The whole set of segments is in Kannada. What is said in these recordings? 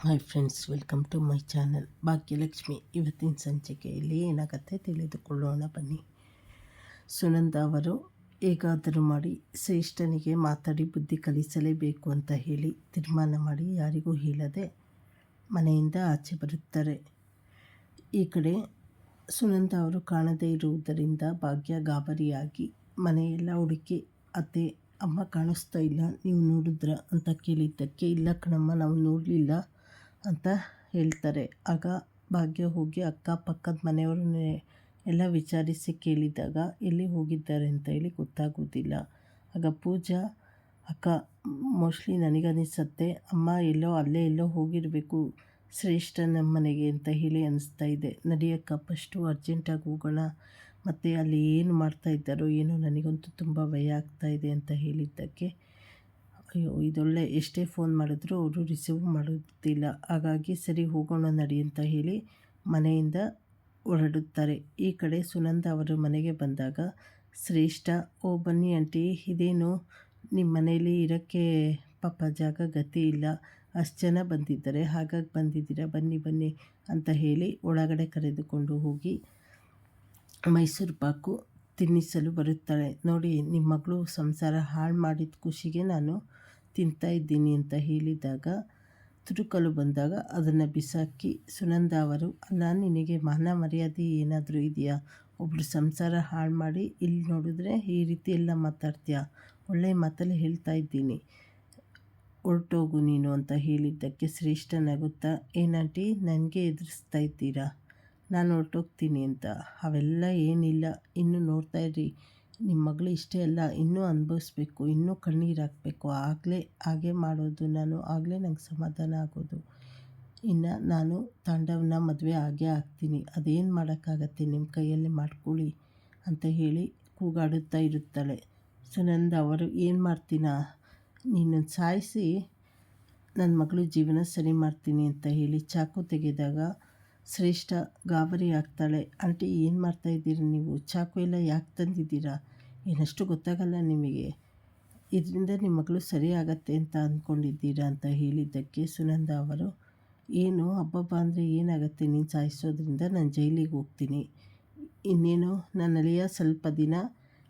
Hi friends, welcome to my channel. Bhagyalakshmi ಇವತ್ತಿನ ಸಂಚಿಕೆಯಲ್ಲಿ ಏನಾಗತ್ತೆ ತಿಳಿದುಕೊಳ್ಳೋಣ ಬನ್ನಿ. ಸುನಂದ ಅವರು, ಹೇಗಾದರೂ ಮಾಡಿ ಶ್ರೇಷ್ಠನಿಗೆ ಮಾತಾಡಿ ಬುದ್ಧಿ ಕಲಿಸಲೇಬೇಕು ಅಂತ ಹೇಳಿ ತೀರ್ಮಾನ ಮಾಡಿ ಯಾರಿಗೂ ಹೇಳದೆ ಮನೆಯಿಂದ ಆಚೆ ಬರುತ್ತಾರೆ. ಈ ಕಡೆ ಸುನಂದ ಅವರು ಕಾಣದೇ ಇರುವುದರಿಂದ ಭಾಗ್ಯ ಗಾಬರಿಯಾಗಿ, ಮನೆಯೆಲ್ಲ ಹುಡುಕಿ, ಅತ್ತೆ, ಅಮ್ಮ ಕಾಣಿಸ್ತಾ ಇಲ್ಲ, ನೀವು ನೋಡಿದ್ರ ಅಂತ ಕೇಳಿದ್ದಕ್ಕೆ, ಇಲ್ಲ ಕಣಮ್ಮ, ನಾವು ನೋಡಲಿಲ್ಲ ಅಂತ ಹೇಳ್ತಾರೆ. ಆಗ ಭಾಗ್ಯ ಹೋಗಿ ಅಕ್ಕಪಕ್ಕದ ಮನೆಯವ್ರನ್ನೇ ಎಲ್ಲ ವಿಚಾರಿಸಿ ಕೇಳಿದಾಗ ಎಲ್ಲಿ ಹೋಗಿದ್ದಾರೆ ಅಂತ ಹೇಳಿ ಗೊತ್ತಾಗೋದಿಲ್ಲ ಆಗ ಪೂಜಾ, ಅಕ್ಕ, ಮೋಸ್ಟ್ಲಿ ನನಗನಿಸತ್ತೆ ಅಮ್ಮ ಎಲ್ಲೋ ಅಲ್ಲೇ ಎಲ್ಲೋ ಹೋಗಿರಬೇಕು. ಶ್ರೇಷ್ಠ ನಮ್ಮ ಮನೆಗೆ ಅಂತ ಹೇಳಿ ಅನಿಸ್ತಾ ಇದೆ. ನಡಿಯಕ್ಕ ಫಸ್ಟು ಅರ್ಜೆಂಟಾಗಿ ಹೋಗೋಣ. ಮತ್ತು ಅಲ್ಲಿ ಏನು ಮಾಡ್ತಾ ಇದ್ದಾರೋ ಏನೋ ನನಗಂತೂ ತುಂಬ ಭಯ ಆಗ್ತಾ ಇದೆ ಅಂತ ಹೇಳಿದ್ದಕ್ಕೆ ಇದೊಳ್ಳೆ ಎಷ್ಟೇ ಫೋನ್ ಮಾಡಿದ್ರು ಅವರು ರಿಸೀವ್ ಮಾಡುತ್ತಿಲ್ಲ. ಹಾಗಾಗಿ ಸರಿ ಹೋಗೋಣ ನಡಿ ಅಂತ ಹೇಳಿ ಮನೆಯಿಂದ ಹೊರಡುತ್ತಾರೆ. ಈ ಕಡೆ ಸುನಂದ ಅವರು ಮನೆಗೆ ಬಂದಾಗ, ಶ್ರೇಷ್ಠ, ಓ ಬನ್ನಿ ಆಂಟಿ, ಇದೇನು? ನಿಮ್ಮ ಮನೆಯಲ್ಲಿ ಇರೋಕ್ಕೆ ಪಾಪ ಜಾಗ ಗತಿ ಇಲ್ಲ. ಅಷ್ಟು ಜನ ಬಂದಿದ್ದಾರೆ. ಹಾಗಾಗಿ ಬಂದಿದ್ದೀರಾ? ಬನ್ನಿ ಬನ್ನಿ ಅಂತ ಹೇಳಿ ಒಳಗಡೆ ಕರೆದುಕೊಂಡು ಹೋಗಿ ಮೈಸೂರು ಪಾಕು ತಿನ್ನಿಸಲು ಬರುತ್ತಾಳೆ. ನೋಡಿ ನಿಮ್ಮ ಮಗಳು ಸಂಸಾರ ಹಾಳು ಮಾಡಿದ ಖುಷಿಗೆ ನಾನು ತಿಂತಾ ಇದ್ದೀನಿ ಅಂತ ಹೇಳಿದಾಗ ತುರುಕಲು ಬಂದಾಗ ಅದನ್ನು ಬಿಸಾಕಿ, ಸುನಂದ ಅವರು, ಅಲ್ಲ, ನಿನಗೆ ಮಾನ ಮರ್ಯಾದೆ ಏನಾದರೂ ಇದೆಯಾ? ಒಬ್ಬರು ಸಂಸಾರ ಹಾಳು ಮಾಡಿ ಇಲ್ಲಿ ನೋಡಿದ್ರೆ ಈ ರೀತಿ ಎಲ್ಲ ಮಾತಾಡ್ತೀಯ? ಒಳ್ಳೆಯ ಮಾತಲ್ಲಿ ಹೇಳ್ತಾ ಇದ್ದೀನಿ. ಹೊರಟೋಗು ನೀನು ಅಂತ ಹೇಳಿದ್ದಕ್ಕೆ ಶ್ರೇಷ್ಠನಾಗುತ್ತಾ, ಏನಂಟಿ, ನನಗೆ ಎದುರಿಸ್ತಾ ಇದ್ದೀರಾ? ನಾನು ಹೊರಟೋಗ್ತೀನಿ ಅಂತ. ಅವೆಲ್ಲ ಏನಿಲ್ಲ, ಇನ್ನು ನೋಡ್ತಾ ಇರಿ. ನಿಮ್ಮ ಮಗಳು ಇಷ್ಟೇ ಅಲ್ಲ, ಇನ್ನೂ ಅನುಭವಿಸ್ಬೇಕು, ಇನ್ನೂ ಕಣ್ಣೀರು ಹಾಕಬೇಕು. ಆಗಲೇ ಹಾಗೆ ಮಾಡೋದು, ನಾನು ಆಗಲೇ ನಂಗೆ ಸಮಾಧಾನ ಆಗೋದು. ಇನ್ನು ನಾನು ತಾಂಡವನ ಮದುವೆ ಆಗೇ ಆಗ್ತೀನಿ. ಅದೇನು ಮಾಡೋಕ್ಕಾಗತ್ತೆ? ನಿಮ್ಮ ಕೈಯಲ್ಲಿ ಮಾಡ್ಕೊಳ್ಳಿ ಅಂತ ಹೇಳಿ ಕೂಗಾಡುತ್ತಾ ಇರುತ್ತಾಳೆ. ಸುನಂದ, ಅವರು ಏನು ಮಾಡ್ತೀನಾ? ನೀನು ಸಾಯಿಸಿ ನನ್ನ ಮಗಳು ಜೀವನ ಸರಿ ಮಾಡ್ತೀನಿ ಅಂತ ಹೇಳಿ ಚಾಕು ತೆಗೆದಾಗ ಶ್ರೇಷ್ಠ ಗಾಬರಿ ಆಗ್ತಾಳೆ. ಆಂಟಿ, ಏನು ಮಾಡ್ತಾಯಿದ್ದೀರಿ ನೀವು? ಚಾಕು ಎಲ್ಲ ಯಾಕೆ ತಂದಿದ್ದೀರಾ? ಏನಷ್ಟು ಗೊತ್ತಾಗಲ್ಲ ನಿಮಗೆ. ಇದರಿಂದ ನಿಮ್ಮ ಮಗಳು ಸರಿ ಆಗತ್ತೆ ಅಂತ ಅಂದ್ಕೊಂಡಿದ್ದೀರಾ ಅಂತ ಹೇಳಿದ್ದಕ್ಕೆ ಸುನಂದ ಅವರು, ಏನು ಹಬ್ಬಬ್ಬ ಅಂದರೆ ಏನಾಗುತ್ತೆ? ನೀನು ಸಾಯಿಸೋದ್ರಿಂದ ನಾನು ಜೈಲಿಗೆ ಹೋಗ್ತೀನಿ. ಇನ್ನೇನು ನನ್ನ ಅಳಿಯ ಸ್ವಲ್ಪ ದಿನ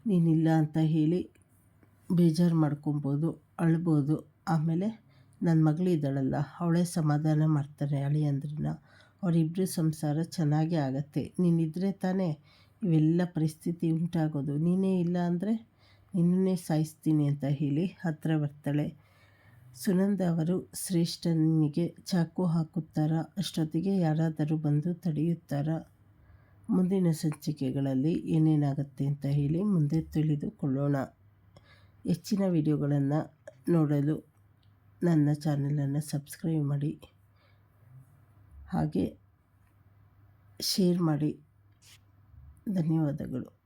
ನೀನಿಲ್ಲ ಅಂತ ಹೇಳಿ ಬೇಜಾರು ಮಾಡ್ಕೊಬೋದು, ಅಳ್ಬೋದು. ಆಮೇಲೆ ನನ್ನ ಮಗಳಿದ್ದಾಳಲ್ಲ ಅವಳೇ ಸಮಾಧಾನ ಮಾಡ್ತಾರೆ ಅಳಿಯಂದ್ರನ್ನ. ಅವರಿಬ್ಬರು ಸಂಸಾರ ಚೆನ್ನಾಗೇ ಆಗತ್ತೆ. ನೀನಿದ್ರೆ ತಾನೇ ಇವೆಲ್ಲ ಪರಿಸ್ಥಿತಿ ಉಂಟಾಗೋದು. ನೀನೇ ಇಲ್ಲ ಅಂದರೆ ನಿನ್ನೇ ಸಾಯಿಸ್ತೀನಿ ಅಂತ ಹೇಳಿ ಹತ್ತಿರ ಬರ್ತಾಳೆ. ಸುನಂದ ಅವರು ಶ್ರೇಷ್ಠನಿಗೆ ಚಾಕು ಹಾಕುತ್ತಾರಾ? ಅಷ್ಟೊತ್ತಿಗೆ ಯಾರಾದರೂ ಬಂದು ತಡೆಯುತ್ತಾರಾ? ಮುಂದಿನ ಸಂಚಿಕೆಗಳಲ್ಲಿ ಏನೇನಾಗುತ್ತೆ ಅಂತ ಹೇಳಿ ಮುಂದೆ ತಿಳಿದುಕೊಳ್ಳೋಣ. ಹೆಚ್ಚಿನ ವಿಡಿಯೋಗಳನ್ನು ನೋಡಲು ನನ್ನ ಚಾನೆಲನ್ನು ಸಬ್ಸ್ಕ್ರೈಬ್ ಮಾಡಿ. ಹಾಗೆ ಶೇರ್ ಮಾಡಿ. ಧನ್ಯವಾದಗಳು.